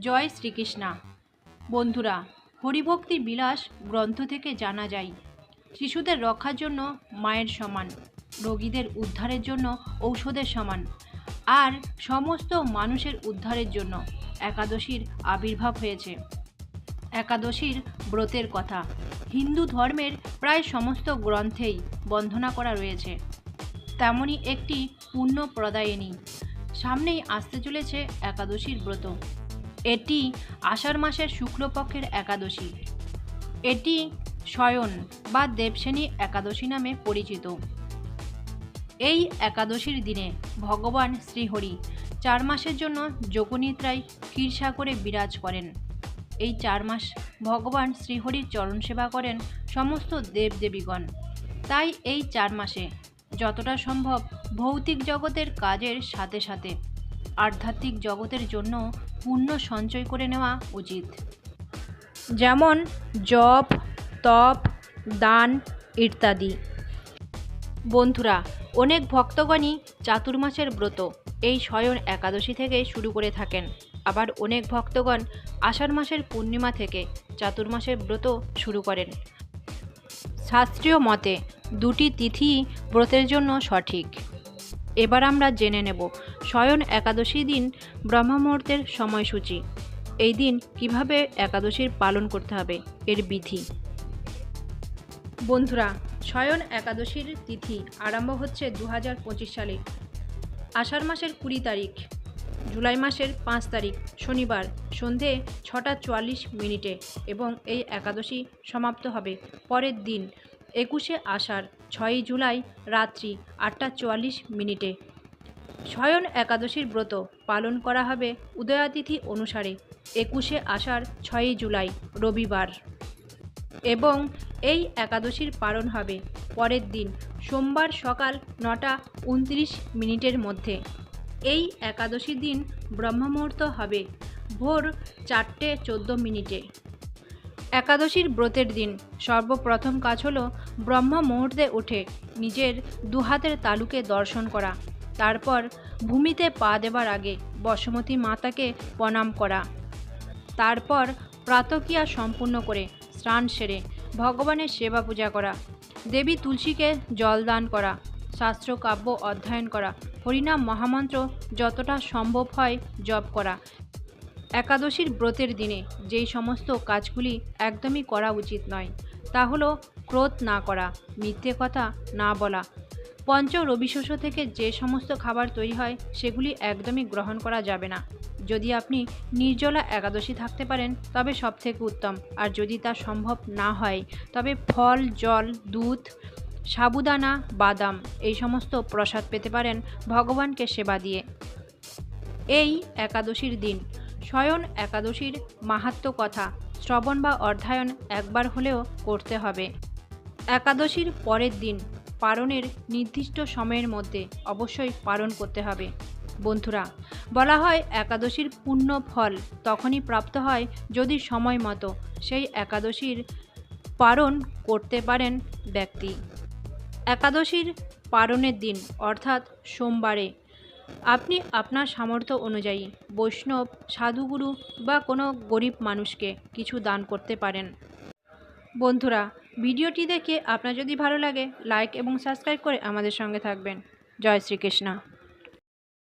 জয় শ্রীকৃষ্ণা। বন্ধুরা হরিভক্তি বিলাস গ্রন্থ থেকে জানা যায়, শিশুদের রক্ষার জন্য মায়ের সমান, রোগীদের উদ্ধারের জন্য ঔষধের সমান, আর সমস্ত মানুষের উদ্ধারের জন্য একাদশীর আবির্ভাব হয়েছে। একাদশীর ব্রতের কথা, হিন্দু ধর্মের প্রায় সমস্ত গ্রন্থেই বন্ধনা করা রয়েছে। তেমনই একটি পুণ্য প্রদায়িনী, সামনেই আসতে চলেছে একাদশীর ব্রত। এটি আষাঢ় মাসের শুক্লপক্ষের একাদশী। এটি শয়ন বা দেবশ্রেণী একাদশী নামে পরিচিত। এই একাদশীর দিনে ভগবান শ্রীহরি চার মাসের জন্য যোগনিদ্রায় ক্ষীরসাগরে বিরাজ করেন। এই চার মাস ভগবান শ্রীহরির চরণ সেবা করেন সমস্ত দেবদেবীগণ। তাই এই চার মাসে যতটা সম্ভব ভৌতিক জগতের কাজের সাথে সাথে আধ্যাত্মিক জগতের জন্য পুণ্য সঞ্চয় করে নেওয়া উচিত। যেমন জপ, তপ, দান ইত্যাদি। বন্ধুরা, অনেক ভক্তগণই চাতুর্মাসের ব্রত, এই শয়ন একাদশী থেকে শুরু করে থাকেন। আবার অনেক ভক্তগণ আষাঢ় মাসের পূর্ণিমা থেকে চাতুর্মাসের ব্রত শুরু করেন। শাস্ত্রীয় মতে, দুটি তিথি ব্রতের জন্য সঠিক। এবার আমরা জেনে নেব শয়ন একাদশী দিন ব্রহ্মমুহূর্তের সময়সূচি। এই দিন কীভাবে একাদশীর পালন করতে হবে, এর বিধি? বন্ধুরা, শয়ন একাদশীর তিথি আরম্ভ হচ্ছে দু হাজার পঁচিশ সালে। আষাঢ় মাসের কুড়ি তারিখ, জুলাই মাসের পাঁচ তারিখ, শনিবার সন্ধে ছটা চুয়াল্লিশ মিনিটে এবং এই একাদশী সমাপ্ত হবে পরের দিন, একুশে আষাঢ়, ছয়ই জুলাই রাত্রি আটটা চুয়াল্লিশ মিনিটে। শয়ন একাদশীর ব্রত পালন করা হবে উদয়াতিথি অনুসারে, একুশে আষাঢ়, ছয়ই জুলাই, রবিবার। এবং এই একাদশীর পালন হবে পরের দিন, সোমবার সকাল নটা উনত্রিশ মিনিটের মধ্যে। এই একাদশী দিন ব্রহ্মমুহূর্ত হবে ভোর চারটে চোদ্দ মিনিটে। একাদশীর ব্রতের দিন সর্বপ্রথম কাজ হলো ব্রহ্ম মুহূর্তে উঠে নিজের দুহাতের তালুকে দর্শন করা। তারপর ভূমিতে পা দেবার আগে বসমতী মাতাকে প্রণাম করা। তারপর প্রাতক্রিয়া সম্পূর্ণ করে স্নান সেরে ভগবানের সেবা পূজা করা। দেবী তুলসীকে জল দান করা, শাস্ত্র কাব্য অধ্যয়ন করা, হরিনাম মহামন্ত্র যতটা সম্ভব হয় জপ করা। একাদশীর ব্রতের দিনে যেই সমস্ত কাজগুলি একদমই করা উচিত নয়, তা হলো ক্রোধ না করা, মিথ্যে কথা না বলা পঞ্চ রবিশস্য থেকে যে সমস্ত খাবার তৈরি হয়, সেগুলি একদমই গ্রহণ করা যাবে না। যদি আপনি নির্জলা একাদশী থাকতে পারেন, তবে সব থেকে উত্তম। আর যদি তা সম্ভব না হয়, তবে ফল, জল, দুধ, সাবুদানা, বাদাম, এই সমস্ত প্রসাদ পেতে পারেন ভগবানকে সেবা দিয়ে। এই একাদশীর দিন শয়ন একাদশীর মাহাত্ম কথা শ্রবণ বা অধ্যয়ন একবার হলেও করতে হবে। একাদশীর পরের দিন পালনের নির্দিষ্ট সময়ের মধ্যে অবশ্যই পালন করতে হবে। বন্ধুরা, বলা হয় একাদশীর পূর্ণ ফল তখনই প্রাপ্ত হয় যদি সময় মতো সেই একাদশীর পালন করতে পারেন ব্যক্তি। একাদশীর পালনের দিন, অর্থাৎ সোমবারে, আপনি আপনার সামর্থ্য অনুযায়ী বৈষ্ণব, সাধুগুরু বা কোনো গরিব মানুষকে কিছু দান করতে পারেন। বন্ধুরা ভিডিওটি দেখে আপনার যদি ভালো লাগে লাইক এবং সাবস্ক্রাইব করে আমাদের সঙ্গে থাকবেন। জয় শ্রীকৃষ্ণ।